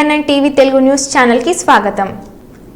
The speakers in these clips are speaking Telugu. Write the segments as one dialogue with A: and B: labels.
A: తెలుగు న్యూస్ ఛానల్కి స్వాగతం.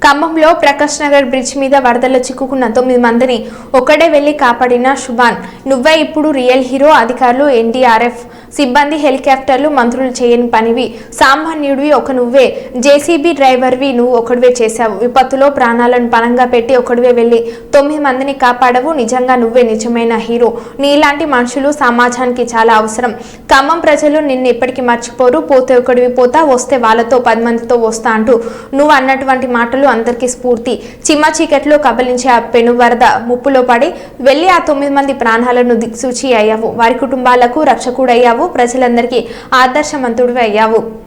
A: ఖమ్మంలో ప్రకాష్ నగర్ బ్రిడ్జ్ మీద వరదల్లో చిక్కుకున్న తొమ్మిది మందిని ఒక్కడే వెళ్ళి కాపాడిన శుభాన్. నువ్వే ఇప్పుడు రియల్ హీరో అధికారులు ఎన్డీఆర్ఎఫ్. సిబ్బంది హెలికాప్టర్లు మంత్రులు చేయని పనివి. సామాన్యుడివి ఒక నువ్వే. జేసీబీ డ్రైవర్వి నువ్వు ఒకడివే చేశావు. విపత్తులో ప్రాణాలను పణంగా పెట్టి ఒకడివే వెళ్ళి. తొమ్మిది మందిని కాపాడవు నిజంగా నువ్వే నిజమైన హీరో. నీలాంటి మనుషులు సమాజానికి చాలా అవసరం. ఖమ్మం ప్రజలు నిన్ను ఎప్పటికీ మర్చిపోరు. పోతే ఒకడివి పోతా వస్తే వాళ్ళతో పది మందితో వస్తా అంటూ. నువ్వు అన్నటువంటి మాటలు అందరికీ స్ఫూర్తి. చిమ్మ చీకట్లో కబలించే ఆ పెను వరద ముప్పులో పడి వెళ్ళి ఆ తొమ్మిది మంది ప్రాణాలను దిక్సూచి అయ్యావు. వారి కుటుంబాలకు రక్షకుడయ్యావు. అయ్యావు ప్రజలందరికీ ఆదర్శవంతుడు అయ్యావు.